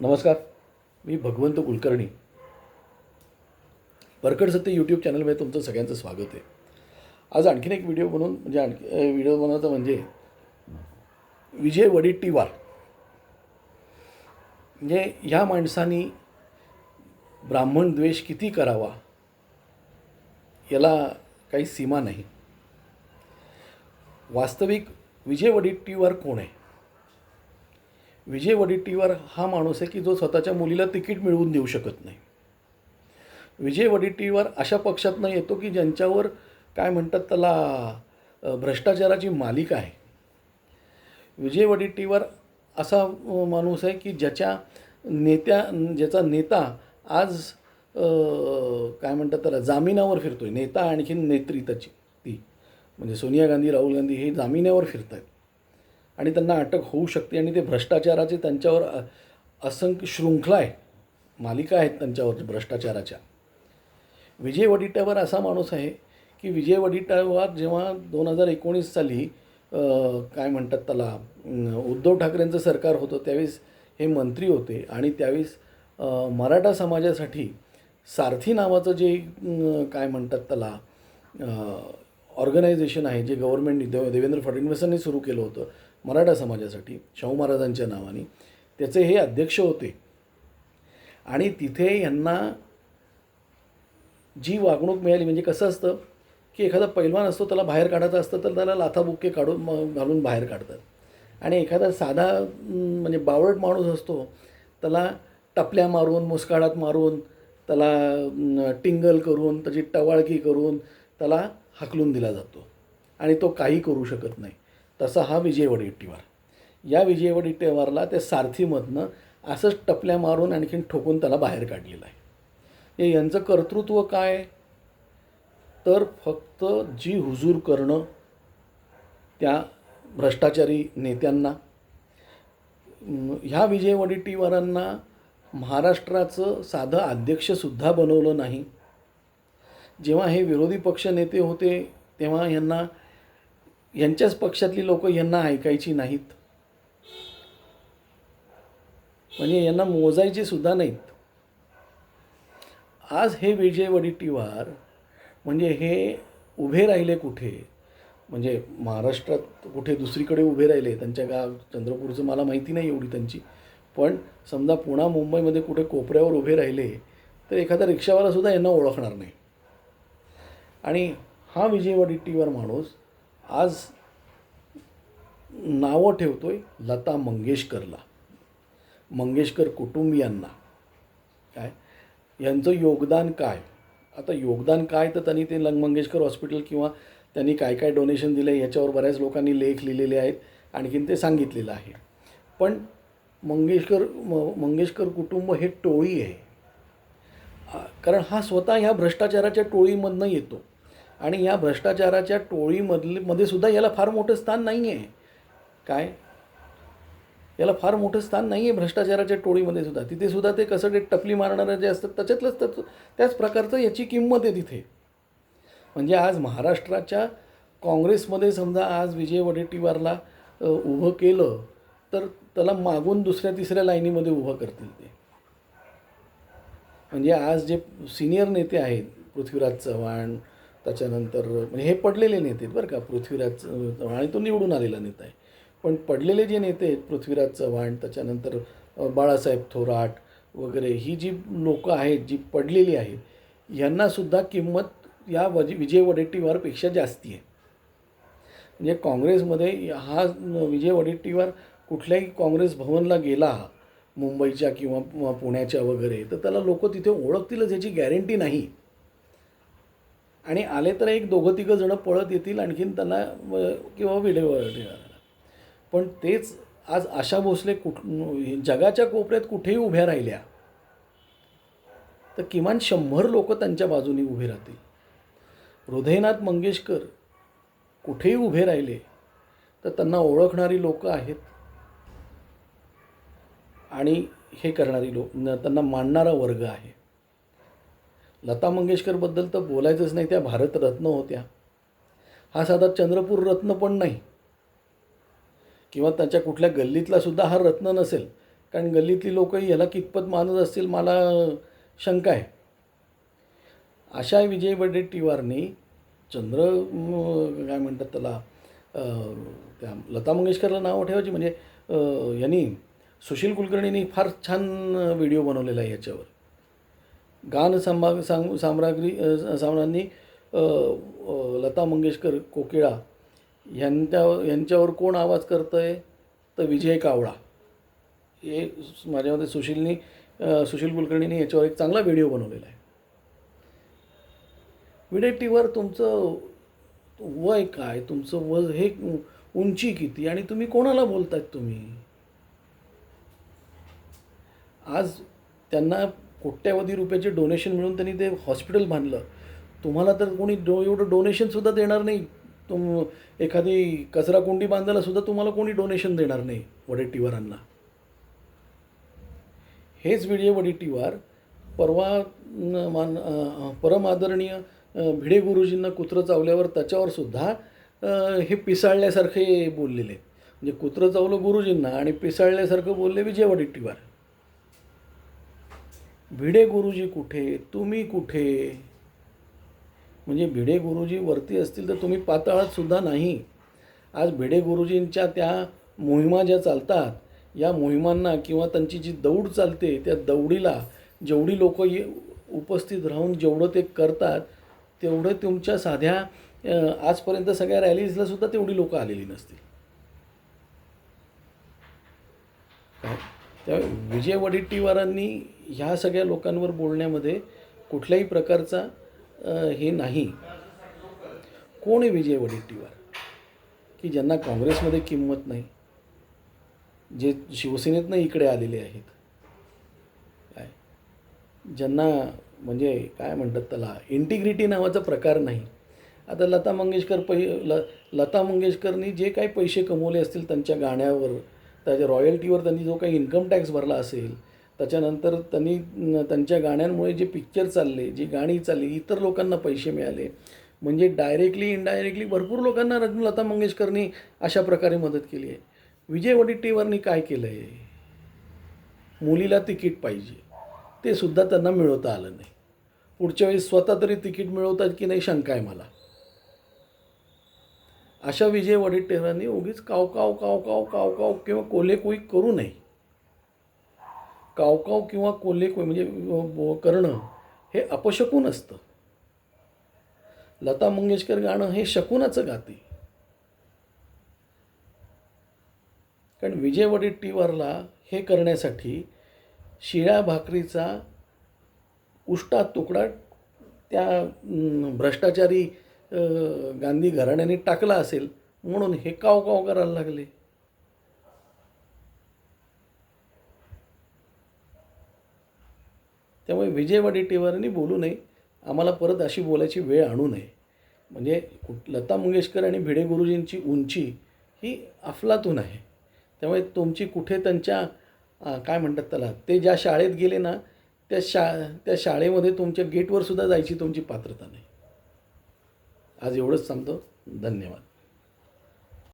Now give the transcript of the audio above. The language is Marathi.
नमस्कार मी भगवंत कुलकर्णी. परकड सत्य यूट्यूब चॅनलमध्ये तुमचं सगळ्यांचं स्वागत आहे. आज आणखीन एक व्हिडिओ बनवून म्हणजे आणखी व्हिडिओ बनवता म्हणजे विजय वडेट्टीवार म्हणजे ह्या माणसानी ब्राह्मण द्वेष किती करावा याला काही सीमा नाही. वास्तविक विजय वडेट्टीवार कोण आहे? विजय वडेट्टीवार हा माणूस आहे की जो स्वतःच्या मुलीला तिकीट मिळवून देऊ शकत नाही. विजय वडेट्टीवार अशा पक्षातनं येतो की ज्यांच्यावर काय म्हणतात त्याला भ्रष्टाचाराची मालिका आहे. विजय वडेट्टीवार असा माणूस आहे की ज्याच्या नेत्या ज्याचा नेता आज काय म्हणतात त्याला जामिनावर फिरतो आहे नेता आणखीन नेत्री त्याची ती. म्हणजे सोनिया गांधी राहुल गांधी हे जामिनावर फिरत आहेत आणि त्यांना अटक होऊ शकते आणि ते भ्रष्टाचाराचे त्यांच्यावर असंख्य शृंखला आहे. मालिका आहेत त्यांच्यावर भ्रष्टाचाराच्या. विजय वडिट्यावर असा माणूस आहे की विजय वडिट्यावर जेव्हा दोन हजार एकोणीस साली काय म्हणतात त्याला उद्धव ठाकरेंचं सरकार होतं त्यावेळेस हे मंत्री होते आणि त्यावेळेस मराठा समाजासाठी सारथी नावाचं जे काय म्हणतात त्याला ऑर्गनायझेशन आहे जे गव्हर्नमेंट देवेंद्र फडणवीसांनी सुरू केलं होतं मराठा समाजासाठी शाहू महाराजांच्या नावाने. त्याचे हे अध्यक्ष होते. आणि तिथे यांना जी वागणूक मिळाली म्हणजे कसं असतं की एखादा पैलवान असतो त्याला बाहेर काढायचं असतं तर त्याला लाथाबुक्के काढून घालून बाहेर काढतात. आणि एखादा साधा म्हणजे बावळट माणूस असतो त्याला टपल्या मारून मुस्काळात मारून त्याला टिंगल करून त्याची टवाळकी करून त्याला हाकलून दिला जातो. आणि तो काही करू शकत नाही. तसा हा विजय वडेट्टीवार या विजय वडेट्टीवारला त्या सारथीमधनं असंच टपल्या मारून आणखीन ठोकून त्याला बाहेर काढलेलं आहे. हे यांचं कर्तृत्व काय? तर फक्त जी हुजूर करणं त्या भ्रष्टाचारी नेत्यांना. ह्या विजय वडेट्टीवारांना महाराष्ट्राचं साधं अध्यक्षसुद्धा बनवलं नाही. जेव्हा हे विरोधी पक्ष नेते होते तेव्हा यांना यांच्याच पक्षातली लोक यांना ऐकायची नाहीत. म्हणजे यांना मोजायची सुद्धा नाहीत. आज हे विजय वडीटीवार म्हणजे हे उभे राहिले कुठे? म्हणजे महाराष्ट्रात कुठे दुसरीकडे उभे राहिले? त्यांच्या गाव चंद्रपूरचं मला माहिती नाही एवढी त्यांची. पण समजा पुणा मुंबईमध्ये कुठे कोपऱ्यावर उभे राहिले तर एखादा रिक्षावालासुद्धा यांना ओळखणार नाही. आणि हा विजय वडीटीवार माणूस आज नावं ठेवतो आहे लता मंगेशकरला. मंगेशकर कुटुंबियांना. काय? यांचं योगदान काय? आता योगदान काय तर त्यांनी ते लंग मंगेशकर हॉस्पिटल किंवा त्यांनी काय काय डोनेशन दिलं आहे याच्यावर बऱ्याच लोकांनी लेख लिहिलेले आहेत आणखीन ते सांगितलेलं आहे. पण मंगेशकर म मंगेशकर कुटुंब हे टोळी आहे. कारण हा स्वतः ह्या भ्रष्टाचाराच्या टोळीमधनं येतो. आणि या भ्रष्टाचाराच्या टोळीमधले मध्ये सुद्धा याला फार मोठं स्थान नाही आहे काय? याला फार मोठं स्थान नाही आहे भ्रष्टाचाराच्या टोळीमध्ये सुद्धा. तिथे सुद्धा ते कसं ते टपली मारणारं जे असतात त्याच्यातलंच तर त्याच प्रकारचं याची किंमत आहे तिथे. म्हणजे आज महाराष्ट्राच्या काँग्रेसमध्ये समजा आज विजय वडेट्टीवारला उभं केलं तर त्याला मागून दुसऱ्या तिसऱ्या लाईनीमध्ये उभं करतील ते. म्हणजे आज जे सिनियर नेते आहेत पृथ्वीराज चव्हाण त्याच्यानंतर म्हणजे हे पडलेले नेते आहेत बरं का पृथ्वीराज चव्हाण आणि तो निवडून आलेला नेता आहे. पण पडलेले जे नेते आहेत पृथ्वीराज चव्हाण त्याच्यानंतर बाळासाहेब थोराट वगैरे ही जी लोकं आहेत जी पडलेली आहेत यांनासुद्धा किंमत या वज विजय वडेट्टीवारपेक्षा जास्ती आहे. म्हणजे काँग्रेसमध्ये हा विजय वडेट्टीवार कुठल्याही काँग्रेस भवनला गेला मुंबईच्या किंवा पुण्याच्या वगैरे तर त्याला लोक तिथे ओळखतीलच याची गॅरंटी नाही. आणि आले तर एक दोघं तिघं जणं पळत येतील आणखीन त्यांना किंवा विडेवर पण तेच आज आशा भोसले कुठ जगाच्या कोपऱ्यात कुठेही उभ्या राहिल्या तर किमान शंभर लोक त्यांच्या बाजूने उभे राहतील. हृदयनाथ मंगेशकर कुठेही उभे राहिले तर त्यांना ओळखणारी लोक आहेत. आणि हे करणारी लोक त्यांना मानणारा वर्ग आहे. लता मंगेशकरबद्दल तर बोलायचंच नाही त्या भारतरत्न होत्या. हा साधा चंद्रपूर रत्न पण नाही. किंवा त्याच्या कुठल्या गल्लीतला सुद्धा हा रत्न नसेल. कारण गल्लीतली लोकही याला कितपत मानत असतील मला शंका आहे. अशा विजय वडेट्टीवारनी चंद्र काय म्हणतात त्याला त्या लता मंगेशकरला नाव ठेवायची. म्हणजे यांनी सुशील कुलकर्णींनी फार छान व्हिडिओ बनवलेला आहे याच्यावर. गान संभा सांग साम्राग्री सामनांनी लता मंगेशकर कोकिळा यांच्या यांच्यावर कोण आवाज करतं आहे तर विजय कावळा. हे माझ्या मते सुशीलनी सुशील कुलकर्णींनी याच्यावर एक चांगला व्हिडिओ बनवलेला आहे. विडेटीवर तुमचं वय काय? तुमचं वय हे उंची किती? आणि तुम्ही कोणाला बोलतायत तुम्ही? आज त्यांना कोट्यावधी रुपयाचे डोनेशन मिळून त्यांनी ते हॉस्पिटल बांधलं. तुम्हाला तर कोणी डो एवढं डोनेशनसुद्धा देणार नाही. तुम एखादी कचरा कोंडी बांधायला सुद्धा तुम्हाला कोणी डोनेशन देणार नाही वडेट्टीवारांना हेच विजय वडेट्टीवार परवा मान परम आदरणीय भिडे गुरुजींना कुत्रं चावल्यावर त्याच्यावर सुद्धा हे पिसाळल्यासारखे बोललेले. म्हणजे कुत्रं चावलं गुरुजींना आणि पिसाळल्यासारखं बोलले विजय वडेट्टीवार भिडे गुरुजी कुठे? तुम्ही कुठे? म्हणजे भिडे गुरुजी वरती असतील तर तुम्ही पाताळात सुद्धा नाही. आज भिडे गुरुजींच्या त्या मोहिमा ज्या चालतात या मोहिमांना किंवा त्यांची जी दौड चालते त्या दौडीला जेवढी लोक ये उपस्थित राहून जेवढं ते करतात तेवढं तुमच्या साध्या आजपर्यंत सगळ्या रॅलीजला सुद्धा तेवढी लोक आलेली नसतील. काय? त्या विजय वडेट्टीवारांनी ह्या सगळ्या लोकांवर बोलण्यामध्ये कुठल्याही प्रकारचा हे नाही. कोण आहे विजय वडेट्टीवार की ज्यांना काँग्रेसमध्ये किंमत नाही जे शिवसेनेतनं इकडे आलेले आहेत. काय? ज्यांना म्हणजे काय म्हणतात त्याला इंटिग्रिटी नावाचा प्रकार नाही. आता लता मंगेशकर पै ल लता मंगेशकरनी जे काही पैसे कमवले असतील त्यांच्या गाण्यावर त्याच्या रॉयल्टीवर त्यांनी जो काही इन्कम टॅक्स भरला असेल त्याच्यानंतर त्यांनी त्यांच्या गाण्यांमुळे जे पिक्चर चालले जी गाणी चालली इतर लोकांना पैसे मिळाले. म्हणजे डायरेक्टली इनडायरेक्टली भरपूर लोकांना रत्न लता मंगेशकरनी अशा प्रकारे मदत केली आहे. विजय वडेट्टीवारनी काय केलं आहे मुलीला तिकीट पाहिजे. ते सुद्धा त्यांना मिळवता आलं नाही. पुढच्या वेळेस स्वतः तरी तिकीट मिळवतात की नाही शंका आहे मला. अशा विजय वडेट्टीवारांनी उगीच काव काव काव काव काव काव किंवा कोल्हेकोई करू नये. कावकाव किंवा कोल्हेकोय म्हणजे करणं हे अपशकून असतं. लता मंगेशकर गाणं हे शकुनाचं गाते. कारण विजय वडेट्टीवारला हे करण्यासाठी शिळ्या भाकरीचा उष्टा तुकडा त्या भ्रष्टाचारी गांधी घराण्याने टाकला असेल म्हणून हे काव काव करायला लागले. त्यामुळे विजय वडेट्टीवारांनी बोलू नये. आम्हाला परत अशी बोलायची वेळ आणू नये. म्हणजे कुठ लता मंगेशकर आणि भिडे गुरुजींची उंची ही अफलातून आहे. त्यामुळे तुमची कुठे त्यांच्या काय म्हणतात त्याला ते ज्या शाळेत गेले ना त्या शा त्या शाळेमध्ये तुमच्या गेटवर सुद्धा जायची तुमची पात्रता नाही. आज एवढंच सांगतो. धन्यवाद.